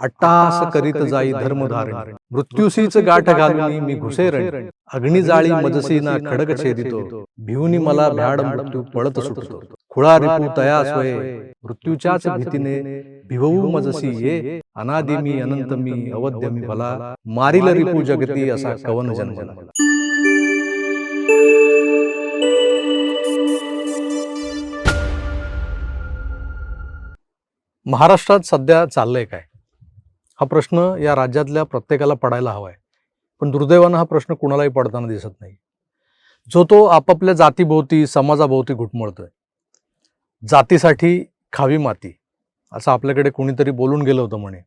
अट्टास करीत जाई धर्मधारण. मृत्यूसीच गाठ घालून मी घुसेरण अग्नी जाळी मजसी ना खडक छेदितो. भिवनी मला भ्याड मृत्यू पळत सुटतो. खुळा रिपू तया स्वये मृत्यूच्याच भीतीने भिवू मजसी ये. अनादि मी अनंत मी अवध्य मी भला. मारील रिपू जगती असा कवन जन्मला. महाराष्ट्रात सध्या चाललंय काय? हा प्रश्न या राज्यातल्या प्रत्येकाला पडायला हवा आहे पण दुर्दैवानं हा प्रश्न कुणालाही पडताना दिसत नाही. जो तो आपापल्या जातीभोवती समाजाभोवती घुटमळतोय. जातीसाठी खावी माती असं आपल्याकडे कोणीतरी बोलून गेलं होतं म्हणे.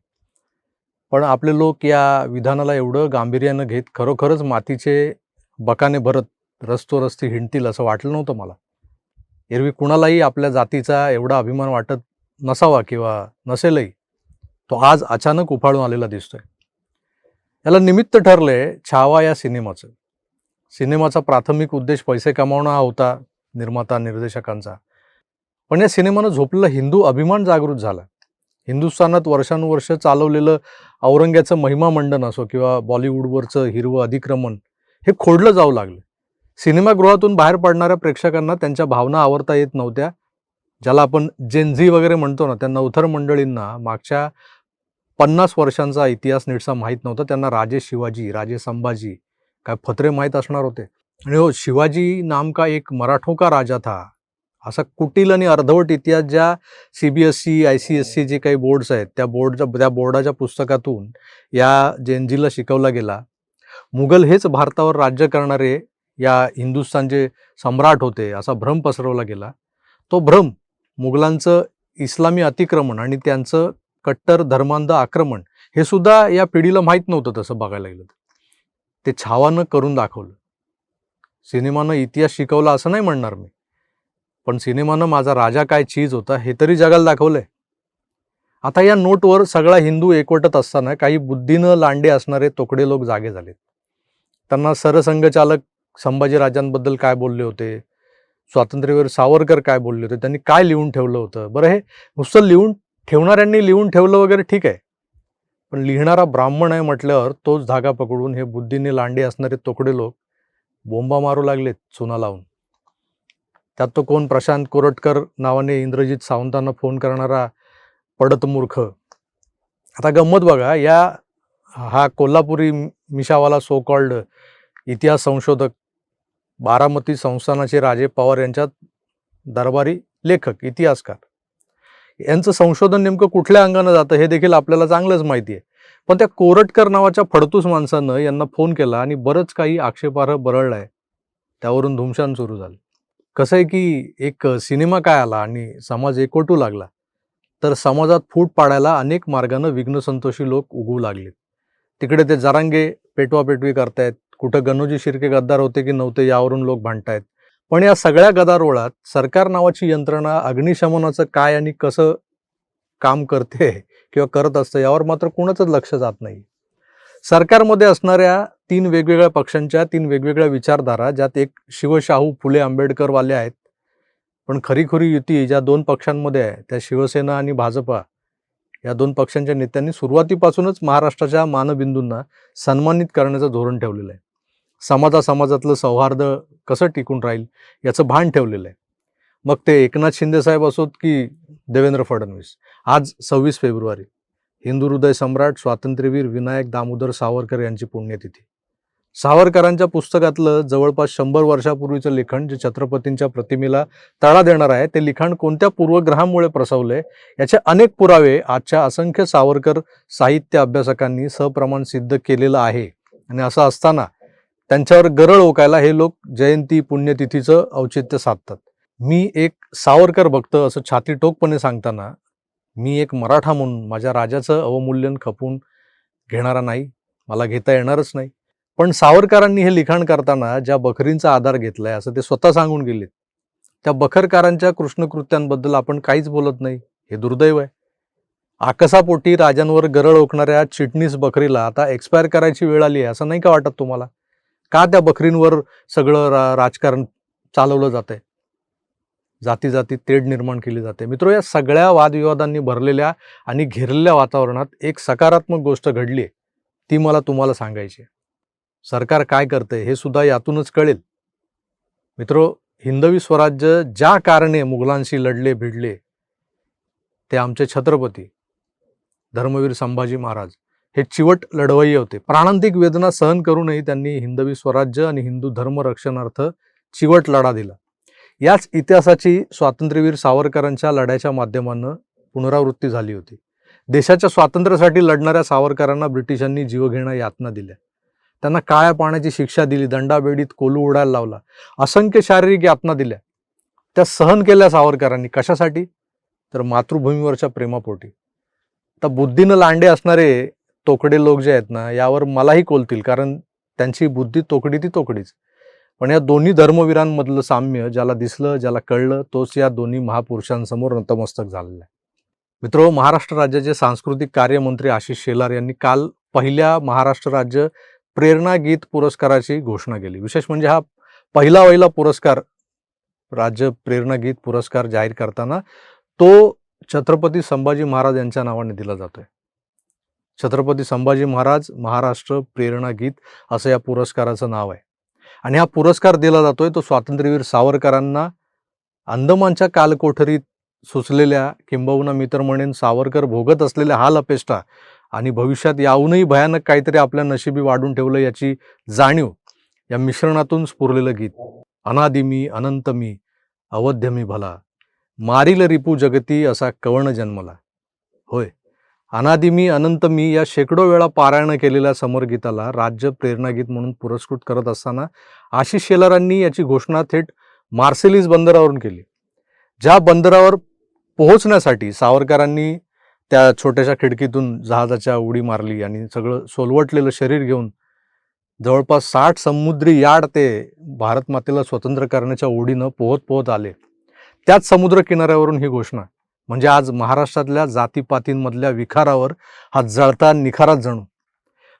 पण आपले लोक या विधानाला एवढं गांभीर्यानं घेत खरोखरच मातीचे बकाने भरत रस्तोरस्ती हिंडतील असं वाटलं नव्हतं मला. एरवी कुणालाही आपल्या जातीचा एवढा अभिमान वाटत नसावा किंवा नसेलही तो आज अचानक उफाळून आलेला दिसतोय. याला निमित्त ठरले छावा या सिनेमाचं. सिनेमाचा प्राथमिक उद्देश पैसे कमावणं हा होता निर्माता निर्देशकांचा. पण या सिनेमानं झोपलेला हिंदू अभिमान जागृत झाला. हिंदुस्थानात वर्षानुवर्ष चालवलेलं औरंग्याचं महिमा मंडन असो किंवा बॉलिवूडवरचं हिरवं अधिक्रमण हे खोडलं जाऊ लागलं. सिनेमागृहातून बाहेर पडणाऱ्या प्रेक्षकांना त्यांच्या भावना आवरता येत नव्हत्या. ज्याला आपण जेनझी वगैरे म्हणतो ना त्या नवथर मंडळींना मागच्या पन्नास वर्षांचा इतिहास नीटसा माहीत नव्हता. त्यांना राजे शिवाजी राजे संभाजी काय फत्रे माहीत असणार होते. आणि हो शिवाजी नाम का एक मराठो का राजा था. असा कुटील आणि अर्धवट इतिहास ज्या C B S C I C S C जे काही बोर्ड्स आहेत त्या बोर्डच्या त्या बोर्डाच्या पुस्तकातून या जेनजीला शिकवला गेला. मुघल हेच भारतावर राज्य करणारे या हिंदुस्थानचे सम्राट होते असा भ्रम पसरवला गेला. तो भ्रम मुघलांचं इस्लामी अतिक्रमण आणि त्यांचं कट्टर धर्मांध आक्रमण हे सुद्धा या पिढीला माहीत नव्हतं तसं बघायला गेलं तर. ते छावानं करून दाखवलं. सिनेमानं इतिहास शिकवला असं नाही म्हणणार मी. पण सिनेमानं माझा राजा काय चीज होता हे तरी जगाला दाखवलंय. आता या नोटवर सगळा हिंदू एकवटत असताना काही बुद्धीनं लांडे असणारे तोकडे लोक जागे झालेत. त्यांना सरसंघचालक संभाजीराजांबद्दल काय बोलले होते? स्वातंत्र्यवीर सावरकर काय बोलले होते? त्यांनी काय लिहून ठेवलं होतं? बरं हे नुसतं लिहून ठेवणाऱ्यांनी लिहून ठेवलं वगैरे ठीक आहे. पण लिहिणारा ब्राह्मण आहे म्हटल्यावर तोच धागा पकडून हे बुद्धीने लांडे असणारे तोकडे लोक बोंबा मारू लागलेत चुना लावून. त्यात तो कोण? प्रशांत कोरटकर नावाने इंद्रजित सावंतांना फोन करणारा पडत मूर्ख. आता गंमत बघा या हा कोल्हापुरी मिशावाला सो कॉल्ड इतिहास संशोधक बारामती संस्थानाचे राजे पवार यांच्यात दरबारी लेखक इतिहासकार. यांचं संशोधन नेमकं कुठल्या अंगानं जातं हे देखील आपल्याला चांगलंच माहिती आहे. पण त्या कोरटकर नावाच्या फडतूस माणसानं यांना फोन केला आणि बरंच काही आक्षेपार्ह बरळलं आहे त्यावरून धुमशान सुरू झालं. कसं आहे की एक सिनेमा काय आला आणि समाज एकवटू लागला तर समाजात फूट पाडायला अनेक मार्गानं विघ्नसंतोषी लोक उगवू लागले तिकडे ते जरांगे पेटवापेटवी करतायत. कुठं गणोजी शिर्के गद्दार होते की नव्हते यावरून लोक भांडतायत. पण या सगळ्या गदारोळात सरकार नावाची यंत्रणा अग्निशमनाचं काय आणि कसं काम करते किंवा करत असतं यावर मात्र कोणाचंच लक्ष जात नाही. सरकारमध्ये असणाऱ्या तीन वेगवेगळ्या पक्षांच्या तीन वेगवेगळ्या विचारधारा ज्यात एक शिवशाहू फुले आंबेडकरवाले आहेत पण खरीखुरी युती ज्या दोन पक्षांमध्ये आहे त्या शिवसेना आणि भाजपा या दोन पक्षांच्या नेत्यांनी सुरुवातीपासूनच महाराष्ट्राच्या मानबिंदूंना सन्मानित करण्याचं धोरण ठेवलेलं आहे. समाजा समाजातलं सौहार्द कसं टिकून राहील याचं भान ठेवलेलं आहे. मग ते एकनाथ शिंदेसाहेब असोत की देवेंद्र फडणवीस? आज सव्वीस फेब्रुवारी हिंदू हृदय सम्राट स्वातंत्र्यवीर विनायक दामोदर सावरकर यांची पुण्यतिथी. सावरकरांच्या पुस्तकातलं जवळपास शंभर वर्षापूर्वीचं लिखाण जे छत्रपतींच्या प्रतिमेला तळा देणार आहे ते लिखाण कोणत्या पूर्वग्रहामुळे प्रसवले याचे अनेक पुरावे आजच्या असंख्य सावरकर साहित्य अभ्यासकांनी सप्रमाण सिद्ध केलेलं आहे. आणि असं असताना त्यांच्यावर गरळ ओकायला हे लोक जयंती पुण्यतिथीचं औचित्य साधतात. मी एक सावरकर भक्त असं छाती टोकपणे सांगताना मी एक मराठा म्हणून माझ्या राजाचं अवमूल्यन खपून घेणारा नाही मला घेता येणारच नाही. पण सावरकरांनी हे लिखाण करताना ज्या बखरींचा आधार घेतलाय असं ते स्वतः सांगून गेलेत. त्या बखरकारांच्या कृष्णकृत्यांबद्दल आपण काहीच बोलत नाही हे दुर्दैव आहे. आकसापोटी राजांवर गरळ ओकणाऱ्या चिटणीस बकरीला आता एक्सपायर करायची वेळ आली आहे असं नाही का वाटत तुम्हाला? का त्या बकरींवर सगळं रा राजकारण चालवलं जात आहे जाती जाती तेढ निर्माण केली जाते. मित्र या सगळ्या वादविवादांनी भरलेल्या आणि घेरलेल्या वातावरणात एक सकारात्मक गोष्ट घडली आहे. ती मला तुम्हाला सांगायची सरकार काय करतंय हे सुद्धा यातूनच कळेल. मित्र हिंदवी स्वराज्य ज्या कारणे मुघलांशी लढले भिडले ते आमचे छत्रपती धर्मवीर संभाजी महाराज. हे चिवट लढवय्ये होते. प्राणांतिक वेदना सहन करूनही त्यांनी हिंदवी स्वराज्य आणि हिंदू धर्म रक्षणार्थ चिवट लढा दिला. याच इतिहासाची स्वातंत्र्यवीर सावरकरांच्या लढ्याच्या माध्यमानं पुनरावृत्ती झाली होती. देशाच्या स्वातंत्र्यासाठी लढणाऱ्या सावरकरांना ब्रिटिशांनी जीवघेणा यातना दिल्या. त्यांना काळ्या पाण्याची शिक्षा दिली दंडाबेडीत कोलू उडायला लावला. असंख्य शारीरिक यातना दिल्या. त्या सहन केल्या सावरकरांनी. कशासाठी? तर मातृभूमीवरच्या प्रेमापोटी. आता बुद्धीनं लांडे असणारे तोकडे लोक जे आहेत ना यावर मलाही कोलतील कारण त्यांची बुद्धी तोकडी ती तोकडीच. पण या दोन्ही धर्मवीरांमधलं साम्य ज्याला दिसलं ज्याला कळलं तोच या दोन्ही महापुरुषांसमोर नतमस्तक झालेला आहे. मित्र महाराष्ट्र राज्याचे सांस्कृतिक कार्यमंत्री आशिष शेलार यांनी काल पहिल्या महाराष्ट्र राज्य प्रेरणा गीत पुरस्काराची घोषणा केली. विशेष म्हणजे हा पहिला वहिला पुरस्कार राज्य प्रेरणा गीत पुरस्कार जाहीर करताना तो छत्रपती संभाजी महाराज यांच्या नावाने दिला जातोय. छत्रपती संभाजी महाराज महाराष्ट्र प्रेरणा गीत असं या पुरस्काराचं नाव आहे. आणि हा पुरस्कार दिला जातोय तो स्वातंत्र्यवीर सावरकरांना. अंदमानच्या कालकोठरीत सुचलेल्या किंबहुना मी तर म्हणेन सावरकर भोगत असलेल्या हाल अपेष्टा आणि भविष्यात याहूनही भयानक काहीतरी आपल्या नशिबी वाढून ठेवलं याची जाणीव या मिश्रणातून स्फुरलेलं गीत. अनादि मी अनंत मी अवध्य मी भला मारिल रिपू जगती असा कवण जन्मला. होय. अनादि मी अनंत मी या शेकडो वेळा पारायण केलेल्या समर गीताला राज्य प्रेरणागीत म्हणून पुरस्कृत करत असताना आशिष शेलारांनी याची घोषणा थेट मार्सेलिस बंदरावरून केली ज्या बंदरावर पोहोचण्यासाठी सावरकरांनी त्या छोट्याशा खिडकीतून जहाजाच्या उडी मारली आणि सगळं सोलवटलेलं शरीर घेऊन जवळपास साठ समुद्री यार्ड ते भारत मातेला स्वतंत्र करण्याच्या ओढीनं पोहत पोहत आले. त्याच समुद्र किनाऱ्यावरून ही घोषणा म्हणजे आज महाराष्ट्रातल्या जातीपातींमधल्या विखारावर हा जळता निखाराच जणू.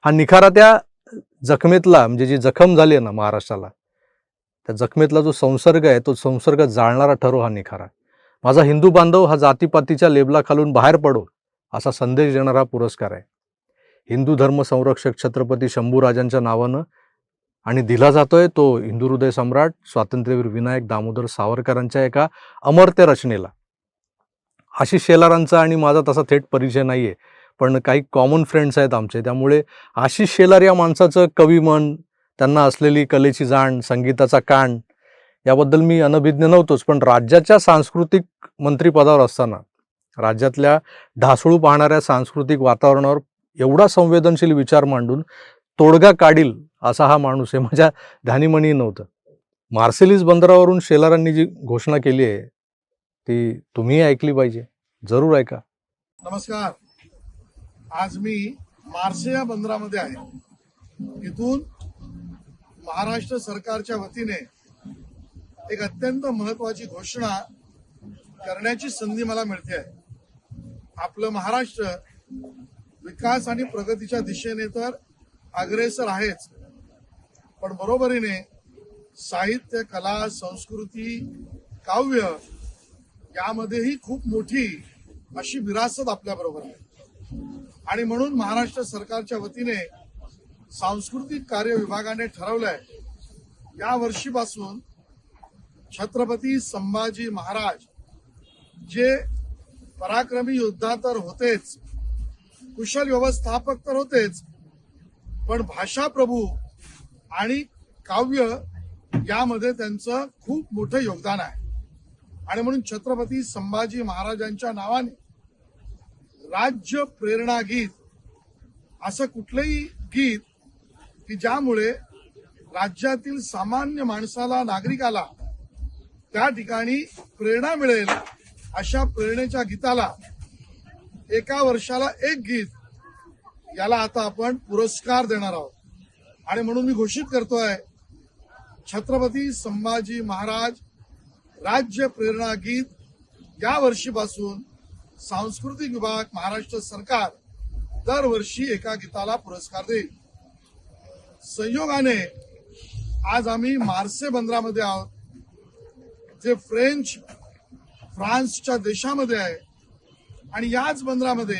हा निखारा त्या जखमेतला म्हणजे जी जखम झाली आहे ना महाराष्ट्राला त्या जखमेतला जो संसर्ग आहे तो संसर्ग जाळणारा ठरो हा निखारा. माझा हिंदू बांधव हा जातीपातीच्या लेबलाखालून बाहेर पडो असा संदेश देणारा पुरस्कार आहे. हिंदू धर्म संरक्षक छत्रपती शंभूराजांच्या नावानं आणि दिला जातोय तो हिंदू हृदय सम्राट स्वातंत्र्यवीर विनायक दामोदर सावरकरांच्या एका अमर्त्य रचनेला. आशिष शेलारांचा आणि माझा तसा थेट परिचय नाही आहे पण काही कॉमन फ्रेंड्स आहेत आमचे. त्यामुळे आशिष शेलार या माणसाचं कवी मन त्यांना असलेली कलेची जाण संगीताचा कान याबद्दल मी अनभिज्ञ नव्हतोच. पण राज्याच्या सांस्कृतिक मंत्रिपदावर असताना राज्यातल्या ढासळू पाहणाऱ्या सांस्कृतिक वातावरणावर एवढा संवेदनशील विचार मांडून तोडगा काढील असा हा माणूस आहे माझ्या ध्यानीमणी नव्हतं. मार्सेलिस बंदरावरून शेलारांनी जी घोषणा केली आहे ती तुम्ही ऐकली पाहिजे. जरूर ऐका. नमस्कार. आज मी मार्सेया बंदरामध्ये आहे. इथून महाराष्ट्र सरकारच्या वतीने एक अत्यंत महत्वाची घोषणा करण्याची संधी मला मिळते. आहे आपलं महाराष्ट्र विकास आणि प्रगतीच्या दिशेने तर अग्रेसर आहेच. पण बरोबरीने साहित्य कला संस्कृती काव्य यामध्येही खूप मोठी अशी विरासत आपल्या बरोबर आहे. आणि म्हणून महाराष्ट्र सरकारच्या वतीने सांस्कृतिक कार्य विभागाने ठरवलंय या वर्षीपासून छत्रपती संभाजी महाराज जे पराक्रमी योद्धा तर होतेच कुशल व्यवस्थापक तर होतेच पण भाषा प्रभू आणि काव्य यामध्ये त्यांचं खूप मोठं योगदान आहे. आणि म्हणून छत्रपती संभाजी महाराजांच्या नावाने राज्य प्रेरणा गीत असं कुठलंही गीत की ज्यामुळे राज्यातील सामान्य माणसाला नागरिकाला त्या ठिकाणी प्रेरणा मिळेल अशा प्रेरणेच्या गीताला एका वर्षाला एक गीत याला आता आपण पुरस्कार देणार आहोत. आणि म्हणून मी घोषित करतोय छत्रपती संभाजी महाराज राज्य प्रेरणा गीत या वर्षीपासून सांस्कृतिक विभाग महाराष्ट्र सरकार दरवर्षी एका गीताला पुरस्कार देईल. संयोगाने आज आम्ही मार्से बंदरामध्ये आहोत जे फ्रेंच फ्रान्सच्या देशामध्ये आहे. आणि याच बंदरामध्ये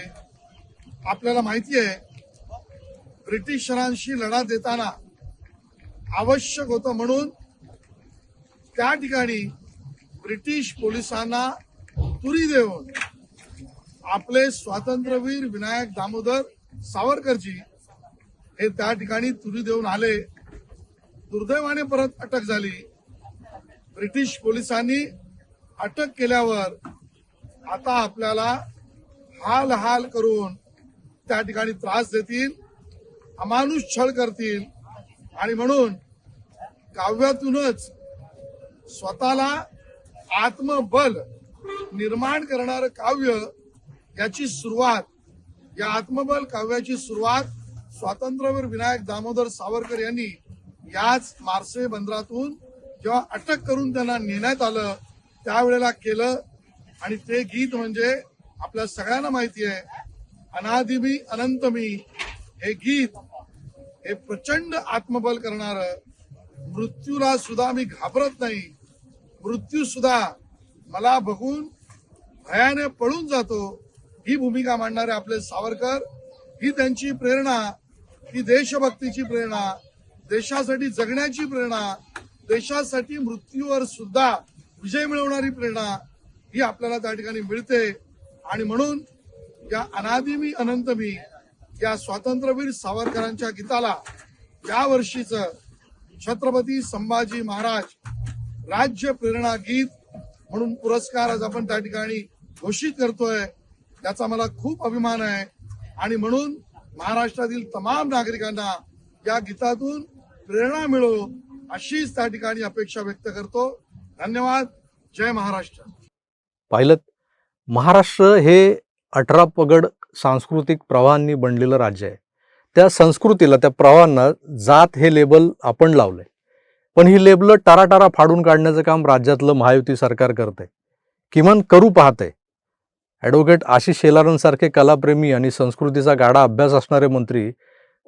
आपल्याला माहिती आहे ब्रिटिशरांशी लढा देताना आवश्यक होतं म्हणून त्या ठिकाणी ब्रिटिश पोलिसांना तुरी देऊन आपले स्वातंत्र्यवीर विनायक दामोदर सावरकरजी हे त्या ठिकाणी तुरी देऊन आले. दुर्दैवाने परत अटक झाली. ब्रिटिश पोलिसांनी अटक केल्यावर आता आपल्याला हाल हाल करून त्या ठिकाणी त्रास देतील अमानुष छळ करतील आणि म्हणून काव्यातूनच स्वतःला आत्मबल निर्माण करणारं काव्य याची सुरुवात या आत्मबल काव्याची सुरुवात स्वातंत्र्यवीर विनायक दामोदर सावरकर यांनी याच मार्से बंदरातून जेव्हा अटक करून त्यांना नेण्यात आलं त्यावेळेला केलं. आणि ते गीत म्हणजे आपल्या सगळ्यांना माहिती आहे अनादिमी अनंतमी हे गीत हे प्रचंड आत्मबल करणार मृत्यूला सुद्धा मी घाबरत नाही. मृत्यू सुद्धा मला बघून भयाने पळून जातो. ही भूमिका मांडणारे आपले सावरकर ही त्यांची प्रेरणा ही देशभक्तीची प्रेरणा देशासाठी जगण्याची प्रेरणा देशासाठी मृत्यूवर सुद्धा विजय मिळवणारी प्रेरणा ही आपल्याला त्या ठिकाणी मिळते. आणि म्हणून या अनादिमी अनंतमी या स्वातंत्र्यवीर सावरकरांच्या गीताला या वर्षीचं छत्रपती संभाजी महाराज राज्य प्रेरणा गीत म्हणून पुरस्कार आज आपण त्या ठिकाणी घोषित करतोय त्याचा मला खूप अभिमान आहे. आणि म्हणून महाराष्ट्रातील तमाम नागरिकांना या गीतातून प्रेरणा मिळो अशीच त्या ठिकाणी अपेक्षा व्यक्त करतो. धन्यवाद. जय महाराष्ट्र. पाहिलं महाराष्ट्र हे अठरा पगड सांस्कृतिक प्रवाहांनी बनलेलं राज्य आहे. त्या संस्कृतीला त्या प्रवाहांना जात हे लेबल आपण लावलंय. पण ही लेबल टाराटारा फाडून काढण्याचं काम राज्यातलं महायुती सरकार करते. किमान करू पाहते. ॲडव्होकेट आशिष शेलारांसारखे कलाप्रेमी आणि संस्कृतीचा गाढा अभ्यास असणारे मंत्री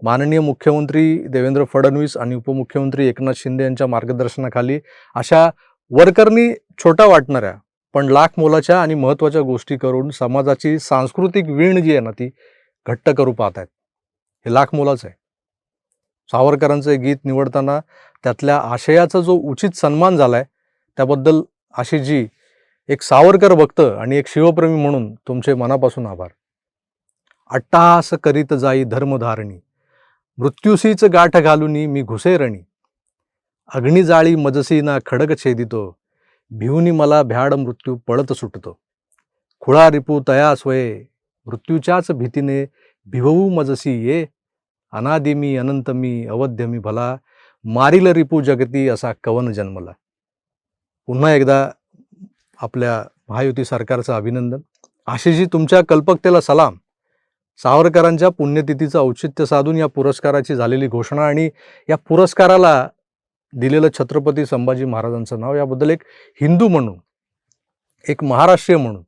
माननीय मुख्यमंत्री देवेंद्र फडणवीस आणि उपमुख्यमंत्री एकनाथ शिंदे यांच्या मार्गदर्शनाखाली अशा वरकरणी छोटा वाटणाऱ्या पण लाख मोलाच्या आणि महत्त्वाच्या गोष्टी करून समाजाची सांस्कृतिक वीण जी आहे ना ती घट्ट करू पाहत आहेत हे लाख मोलाचं आहे. सावरकरांचं गीत निवडताना त्यातल्या आशयाचा जो उचित सन्मान झालाय त्याबद्दल आशिषजी एक सावरकर भक्त आणि एक शिवप्रेमी म्हणून तुमचे मनापासून आभार. अट्टाहास करीत जाई धर्मधारणी मृत्युसीच गाठ घालुनी मी घुसेरणी. अग्निजाळी जाळी मजसी ना खडक छेदितो भिवनी मला भ्याड मृत्यू पळत सुटतो. खुळा रिपू तया स्वये मृत्यूच्याच भीतीने भिवऊ मजसी ये. अनादि मी अनंत मी अवध्य मी भला मारिल रिपू जगती असा कवन जन्मला. पुन्हा एकदा आपल्या महायुती सरकारचं अभिनंदन. आशिषजी तुमच्या कल्पकतेला सलाम. सावरकरांच्या पुण्यतिथीचं औचित्य साधून या पुरस्काराची झालेली घोषणा आणि या पुरस्काराला दिलेलं छत्रपती संभाजी महाराजांचं नाव याबद्दल एक हिंदू म्हणून एक महाराष्ट्रीय म्हणून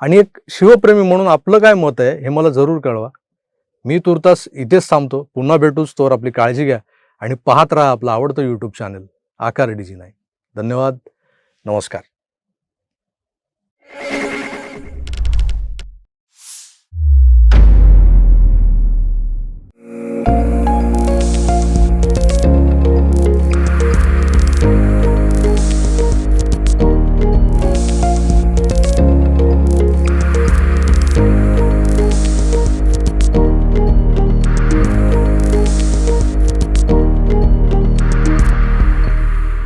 आणि एक शिवप्रेमी म्हणून आपलं काय मत आहे हे मला जरूर कळवा. मी तुर्तास इथेच थांबतो. पुन्हा भेटूच तोवर आपली काळजी घ्या. आणि पाहत राहा आपलं आवडतं यूट्यूब चॅनल आकार डीजी नाही धन्यवाद. नमस्कार.